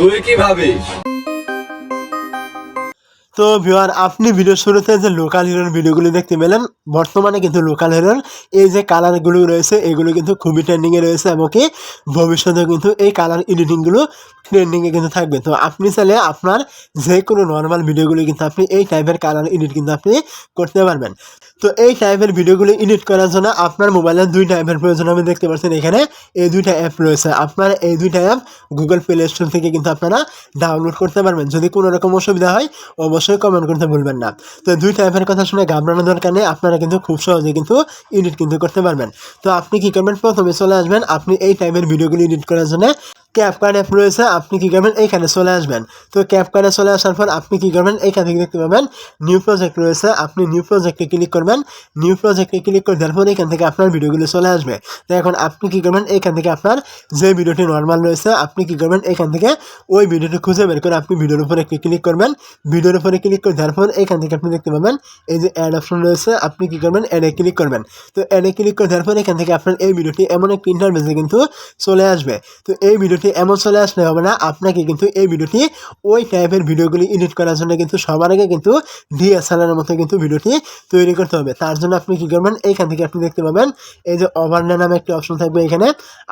তুই কি ভাবিস? তো ভিওয়ার আপনি ভিডিও শুরুতে যে লোকাল হিরোর ভিডিওগুলো দেখতে পেলেন, বর্তমানে কিন্তু লোকাল হিরোর এই যে কালারগুলো রয়েছে, এগুলো কিন্তু খুবই ট্রেন্ডিংয়ে রয়েছে এবং কি ভবিষ্যতে কিন্তু এই কালার এডিটিংগুলো ট্রেন্ডিংয়ে কিন্তু থাকবে তো আপনি চাইলে আপনার যে কোনো নর্মাল ভিডিওগুলি কিন্তু আপনি এই টাইপের কালার এডিট কিন্তু আপনি করতে পারবেন। তো এই টাইপের ভিডিওগুলি এডিট করার জন্য আপনার মোবাইলে দুই টাইপের প্রয়োজন। আমি দেখতে পাচ্ছেন এখানে এই দুইটা অ্যাপ রয়েছে। আপনার এই দুইটা অ্যাপ গুগল প্লে স্টোর থেকে কিন্তু আপনারা ডাউনলোড করতে পারবেন। যদি কোনো রকম অসুবিধা হয়, অবশ্যই কমেন্ট করতে ভুলবেন না। তো দুই টাইপের কথা শুনে ঘাবড়ানোর দরকার নেই। আপনারা কিন্তু খুব সহজে কিন্তু এডিট কিন্তু করতে পারবেন। তো আপনি কি করবেন? প্রথমে চলে আসবেন। আপনি এই টাইপের ভিডিওগুলি এডিট করার জন্য ক্যাপ কার্ড অ্যাপ রয়েছে, আপনি কি করবেন? এইখানে চলে আসবেন। তো ক্যাপ কার্ডে চলে আসার পর আপনি কি করবেন? এইখান থেকে দেখতে পাবেন নিউ প্রজেক্ট রয়েছে, আপনি নিউ প্রজেক্টে ক্লিক করবেন। নিউ প্রজেক্টে ক্লিক করে দেওয়ার পর এখান থেকে আপনার ভিডিওগুলো চলে আসবে। তো এখন আপনি কি করবেন? এইখান থেকে আপনার যে ভিডিওটি নর্মাল রয়েছে, আপনি কি করবেন? এখান থেকে ওই ভিডিওটি খুঁজে বের করে আপনি ভিডিওর উপরে একটি ক্লিক করবেন। ভিডিওর উপরে ক্লিক করে দেওয়ার পর এখান থেকে আপনি দেখতে পাবেন, এই যে অ্যাড অপশন রয়েছে, আপনি কি করবেন? অ্যাডে ক্লিক করবেন। তো অ্যাডে ক্লিক করে দেওয়ার পর এখান থেকে আপনার এই ভিডিওটি এমন একটি ইন্টারভেসে কিন্তু চলে আসবে। তো এই ভিডিওটি এমন চলে আসলে হবে না। আপনাকে কিন্তু এই ভিডিওটি ওই টাইপের ভিডিওগুলি এডিট করার জন্য কিন্তু সবার আগে কিন্তু ডিএসএলআর মতো কিন্তু ভিডিওটি তৈরি করতে হবে। তার জন্য আপনি কি করবেন? এইখান থেকে আপনি দেখতে পাবেন, এই যে ওভারলে নামে একটি অপশন থাকবে এখানে।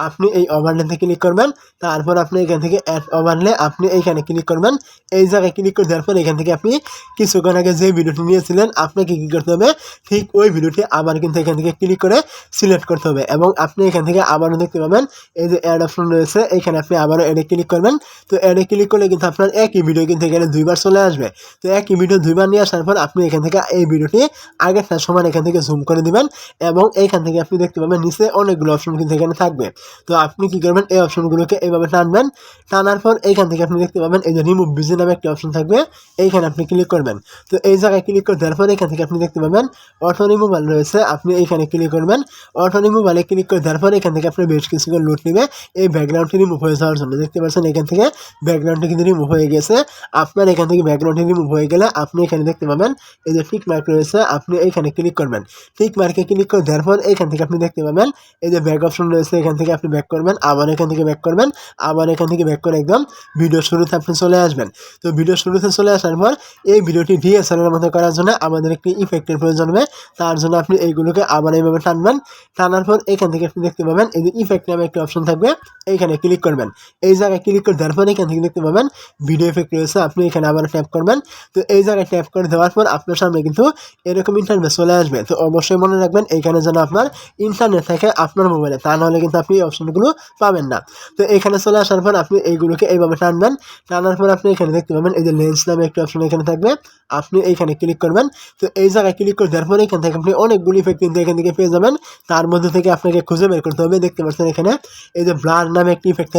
আপনি এই ওভারলেতে ক্লিক করবেন, তারপর আপনি এখান থেকে অ্যাড ওভারলে আপনি এইখানে ক্লিক করবেন। এই জায়গায় ক্লিক করে দেওয়ার পর এখান থেকে আপনি কিছুক্ষণ আগে যে ভিডিওটি নিয়েছিলেন, আপনাকে কী করতে হবে? ঠিক ওই ভিডিওটি আবার কিন্তু এখান থেকে ক্লিক করে সিলেক্ট করতে হবে। এবং আপনি এখান থেকে আবারও দেখতে পাবেন, এই যে অ্যাড অপশন রয়েছে, এখানে আপনি আবারও অ্যাডে ক্লিক করবেন। তো অ্যাডে ক্লিক করলে কিন্তু আপনার একই ভিডিও কিন্তু এখানে দুইবার চলে আসবে। তো একই ভিডিও দুইবার নিয়ে আসার পর আপনি এখান থেকে এই ভিডিওটি আগেরটার সমান এখান থেকে জুম করে দিবেন এবং এইখান থেকে আপনি দেখতে পাবেন নিচে অনেকগুলো অপশন কিন্তু এখানে থাকবে। তো আপনি কি করবেন, এই অপশনগুলোকে এইভাবে টানবেন। টানার পর এইখান থেকে আপনি দেখতে পাবেন এই যে রিমুভ বিজি নামে একটা অপশন থাকবে। এইখানে আপনি ক্লিক করবেন। তো এই জায়গায় ক্লিক করে দেওয়ার পর এখান থেকে আপনি দেখতে পাবেন অটো রিমুভাল রয়েছে, আপনি এইখানে ক্লিক করবেন। অটো রিমুভালে ক্লিক করে দেওয়ার পর এখান থেকে আপনি বেশ কিছুক্ষণ লুট নেবে। এই ব্যাকগ্রাউন্ডটি রিমুভ হয়ে যাওয়ার জন্য। দেখতে পাচ্ছেন, এখান থেকে ব্যাকগ্রাউন্ডটি কিন্তু রিমুভ হয়ে গেছে। আপনার এখান থেকে ব্যাকগ্রাউন্ডটি রিমুভ হয়ে গেলে আপনি এখানে দেখতে পাবেন, এই যে টিক মার্ক রয়েছে, আপনি এইখানে ক্লিক করবেন। টিক মার্কে ক্লিক করে দেওয়ার পর এখান থেকে আপনি দেখতে পাবেন, এই যে ব্যাক অপশন রয়েছে, এখান থেকে আপনি ব্যাক করবেন, আবার এখান থেকে ব্যাক করবেন, আবার এখান থেকে ব্যাক করে একদম ভিডিও শুরুতে আপনি চলে আসবেন। তো ভিডিও শুরুতে চলে আসার পর এই ভিডিওটি ডিএসএলআর মতো করার জন্য আমাদের একটি ইফেক্টের প্রয়োজন হবে। তার জন্য আপনি এইগুলোকে আবার এইভাবে টানবেন। টানার পর এখান থেকে আপনি দেখতে পাবেন, এই যে ইফেক্ট নামে একটি অপশন থাকবে এইখানে ক্লিক করবেন। এই জায়গায় ক্লিক করে দেওয়ার পর এখান থেকে দেখতে পাবেন ভিডিও এফেক্ট রয়েছে, আপনি এখানে আবার ট্যাপ করবেন। তো এই জায়গায় ট্যাপ করে দেওয়ার পর আপনার সামনে কিন্তু এরকম ইন্টারনেট চলে আসবে। তো অবশ্যই মনে রাখবেন এইখানে যেন আপনার ইন্টারনেট থাকে আপনার মোবাইলে তা নাহলে কিন্তু আপনি এই অপশনগুলো পাবেন না। তো এখানে চলে আসার পর আপনি এইগুলোকে এইভাবে টানবেন। টানার পর আপনি এখানে দেখতে পাবেন, এই যে লেন্স নামে একটি অপশন এখানে থাকবে। আপনি এইখানে ক্লিক করবেন। তো এই জায়গায় ক্লিক করে দেওয়ার পর এখান থেকে আপনি অনেকগুলি ইফেক্ট কিন্তু এখান থেকে পেয়ে যাবেন। তার মধ্যে থেকে আপনাকে খুঁজে বের করতে হবে। দেখতে পাচ্ছেন এখানে, এই যে ব্লার নামে একটি ইফেক্ট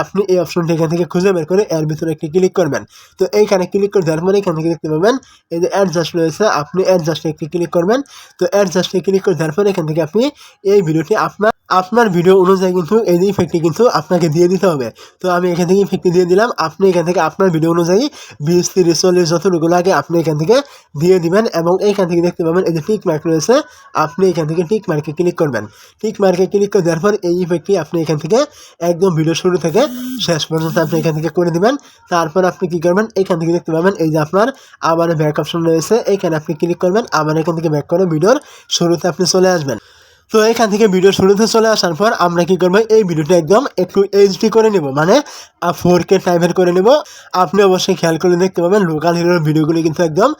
আপনি এই অপশনটি এখান থেকে খুঁজে বের করে এর ভিতরে একটি ক্লিক করবেন। তো এইখানে ক্লিক করে দেওয়ার পরে এখান থেকে দেখতে পাবেন, এই যে অ্যাডজাস্ট রয়েছে, আপনি অ্যাডজাস্টে একটি ক্লিক করবেন। তো অ্যাডজাস্টে ক্লিক করে দেওয়ার পরে এখান থেকে আপনি এই ভিডিওটি আপনার আপনার ভিডিও অনুযায়ী কিন্তু এই যে ইফেক্টটি কিন্তু আপনাকে দিয়ে দিতে হবে। তো আমি এখান থেকে ইফেক্টটি দিয়ে দিলাম। আপনি এখান থেকে আপনার ভিডিও অনুযায়ী বিশ, তিরিশ, চল্লিশ যতটুকু লাগে আপনি এখান থেকে দিয়ে দিবেন এবং এইখান থেকে দেখতে পাবেন এই যে টিক মার্ক রয়েছে, আপনি এখান থেকে টিক মার্কে ক্লিক করবেন। টিক মার্কে ক্লিক করে দেওয়ার পর এই ইফেক্টটি আপনি এখান থেকে একদম ভিডিও শুরু থেকে শেষ পর্যন্ত আপনি এখান থেকে করে দিবেন। তারপর আপনি কী করবেন? এখান থেকে দেখতে পাবেন এই যে আপনার আবার ব্যাক অপশন রয়েছে। এইখানে আপনি ক্লিক করবেন, আবার এখান থেকে ব্যাক করে ভিডিওর শুরুতে আপনি চলে আসবেন। তো এখান থেকে ভিডিও শুরুতে চলে আসার পর আমরা কি করব? এই ভিডিওটা একদম একটু এইচডি করে নেব। মানে ফোর কে টাইপের করে নেব। আপনি অবশ্যই খেয়াল করে দেখতে পাবেন লোকাল হিরোর ভিডিওগুলি কিন্তু একদম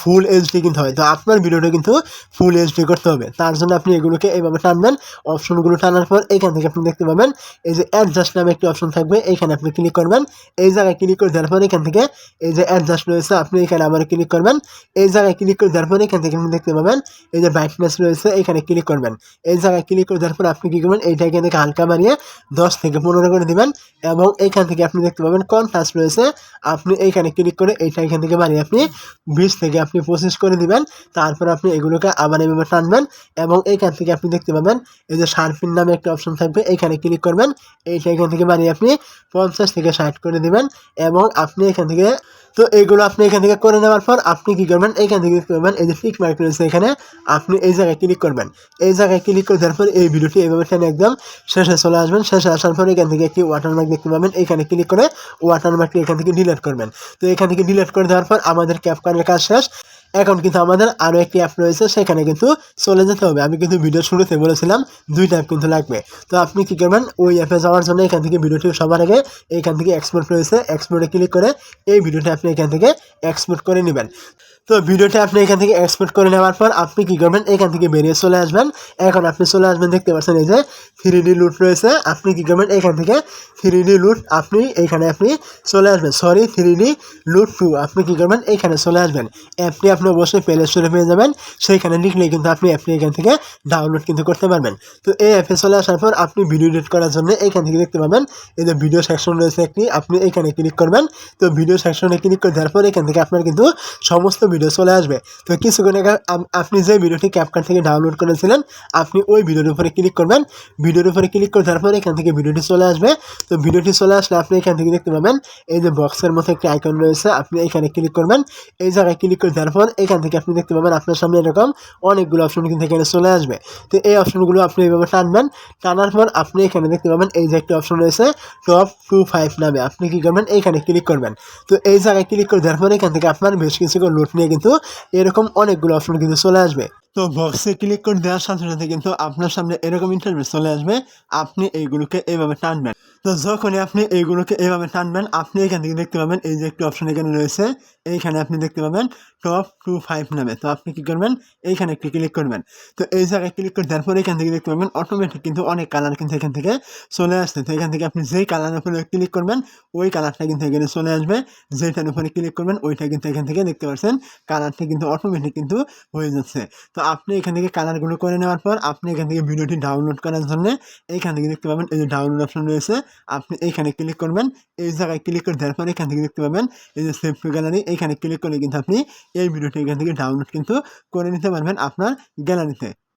ফুল এইচডি কিন্তু হয়। তো আপনার ভিডিওটা কিন্তু ফুল এইচডি করতে হবে। তার জন্য আপনি এগুলোকে এইভাবে টানবেন। অপশনগুলো টানার পর এখান থেকে আপনি দেখতে পাবেন, এই যে অ্যাডজাস্ট নামে একটি অপশন থাকবে। এইখানে আপনি ক্লিক করবেন। এই জায়গায় ক্লিক করে দেওয়ার পর এখান থেকে এই যে অ্যাডজাস্ট রয়েছে, আপনি এখানে আবার ক্লিক করবেন। এই জায়গায় ক্লিক করে দেওয়ার পর এখান থেকে আপনি দেখতে পাবেন, এই যে ব্রাইটনেস রয়েছে, এখানে ক্লিক করবেন। এই জায়গায় ক্লিক করে দেওয়ার পর আপনি কী করবেন? এইটা এখান থেকে হালকা বাড়িয়ে দশ থেকে পনেরো করে দিবেন এবং এইখান থেকে আপনি দেখতে পাবেন কনফাস্ট রয়েছে। আপনি এইখানে ক্লিক করে এইটা এখান থেকে বাড়িয়ে আপনি বিশ থেকে আপনি পঁচিশ করে দিবেন। তারপর আপনি এগুলোকে আবার এভাবে টানবেন এবং এইখান থেকে আপনি দেখতে পাবেন এই যে শার্পিন নামে একটা অপশন থাকবে। এইখানে ক্লিক করবেন, এইটা এখান থেকে বাড়িয়ে আপনি পঞ্চাশ থেকে ষাট করে দিবেন এবং আপনি এখান থেকে তো এইগুলো আপনি এখান থেকে করে নেওয়ার পর আপনি কি করবেন? এখান থেকে করবেন? এই যে ফিক মার্ক রয়েছে এখানে, আপনি এই জায়গায় ক্লিক করবেন। এই জায়গায় ক্লিক করে দেওয়ার পর এই ভিডিওটি এইভাবে টেনে একদম শেষে চলে আসবেন। শেষে আসার পর এখান থেকে একটি ওয়াটারমার্ক দেখতে পাবেন। এখানে ক্লিক করে ওয়াটারমার্কটি এখান থেকে ডিলিট করবেন। তো এখান থেকে ডিলিট করে দেওয়ার পর আমাদের ক্যাপকানের কাজ শেষ। এখন কিন্তু আমাদের আরও একটি অ্যাপ রয়েছে, সেখানে কিন্তু চলে যেতে হবে। আমি কিন্তু ভিডিও শুরুতে বলেছিলাম, দুইটা অ্যাপ কিন্তু লাগবে। তো আপনি কী করবেন, ওই অ্যাপে যাওয়ার জন্য এখান থেকে ভিডিওটি সবার আগে এখান থেকে এক্সপোর্ট রয়েছে। এক্সপোর্টে ক্লিক করে এই ভিডিওটি আপনি এখান থেকে এক্সপোর্ট করে নেবেন। তো ভিডিওটা আপনি এখান থেকে এক্সপোর্ট করে নেওয়ার পর আপনি কী করবেন? এখান থেকে বেরিয়ে চলে আসবেন। এখন আপনি চলে আসবেন, দেখতে পাচ্ছেন এই যে থ্রি ডি লুট রয়েছে। আপনি কী করবেন? এখান থেকে থ্রি ডি লুট আপনি এইখানে আপনি চলে আসবেন। Sorry three D LUT two আপনি কী করবেন? এইখানে চলে আসবেন। অ্যাপটি আপনি অবশ্যই প্লে স্টোরে পেয়ে যাবেন। সেইখানে লিখলেই কিন্তু আপনি অ্যাপটি এখান থেকে ডাউনলোড কিন্তু করতে পারবেন। তো এই অ্যাপে চলে আসার পর আপনি ভিডিও এডিট করার জন্য এইখান থেকে দেখতে পাবেন, এই যে ভিডিও সেকশন রয়েছে একটি, আপনি এইখানে ক্লিক করবেন। তো ভিডিও সেকশনে ক্লিক করে দেওয়ার পর এখান থেকে আপনার কিন্তু সমস্ত ভিডিও চলে আসবে। তো কিছুক্ষণ আগে আপনি যে ভিডিওটি ক্যাপকার্ট থেকে ডাউনলোড করেছিলেন, আপনি ওই ভিডিওর উপরে ক্লিক করবেন। ভিডিওর উপরে ক্লিক করে দেওয়ার পর এখান থেকে ভিডিওটি চলে আসবে। তো ভিডিওটি চলে আসলে আপনি এখান থেকে দেখতে পাবেন, এই যে বক্সের মতো একটি আইকন রয়েছে, আপনি এখানে ক্লিক করবেন। এই জায়গায় ক্লিক করে দেওয়ার পর এখান থেকে আপনি দেখতে পাবেন আপনার সামনে এরকম অনেকগুলো অপশন কিন্তু এখানে চলে আসবে। তো এই অপশনগুলো আপনি এইভাবে টানবেন, টানার পর আপনি এখানে দেখতে পাবেন এই যে একটি অপশন রয়েছে টপ টু ফাইভ নামে। আপনি কি করবেন? এইখানে ক্লিক করবেন। তো এই জায়গায় ক্লিক করে দেওয়ার পর এখান থেকে আপনার বেশ কিছু নিয়ে কিন্তু এরকম অনেকগুলো অপশন কিন্তু চলে আসবে। তো বক্সে ক্লিক করে দেওয়ার সাথে সাথে কিন্তু আপনার সামনে এরকম ইন্টারভিউ চলে আসবে। আপনি এইগুলোকে এইভাবে টানবেন। তো যখনই আপনি এইগুলোকে এইভাবে টানবেন, আপনি এখান থেকে দেখতে পাবেন এই যে একটি অপশন এখানে রয়েছে। এইখানে আপনি দেখতে পাবেন টপ টু ফাইভ নামে। তো আপনি কী করবেন? এইখানে একটি ক্লিক করবেন। তো এই জায়গায় ক্লিক করে দেওয়ার পর এখান থেকে দেখতে পাবেন অটোমেটিক কিন্তু অনেক কালার কিন্তু এখান থেকে চলে আসছে। তো এখান থেকে আপনি যেই কালারের উপরে ক্লিক করবেন, ওই কালারটা কিন্তু এখানে চলে আসবে। যেটার উপরে ক্লিক করবেন, ওইটা কিন্তু এখান থেকে দেখতে পাচ্ছেন। কালারটা কিন্তু অটোমেটিক কিন্তু হয়ে যাচ্ছে। তো আপনি এখান থেকে কালারগুলো করে নেওয়ার পর আপনি এখান থেকে ভিডিওটি ডাউনলোড করার জন্য এইখান থেকে দেখতে পাবেন এই যে ডাউনলোড অপশন রয়েছে, আপনি এইখানে ক্লিক করবেন, এই জায়গায় ক্লিক করে দেওয়ার পর এখান থেকে দেখতে পাবেন এই যে সেভ টু গ্যালারি এইখানে ক্লিক করলে কিন্তু আপনি এই ভিডিওটি এখান থেকে ডাউনলোড কিন্তু করে নিতে পারবেন আপনার গ্যালারিতে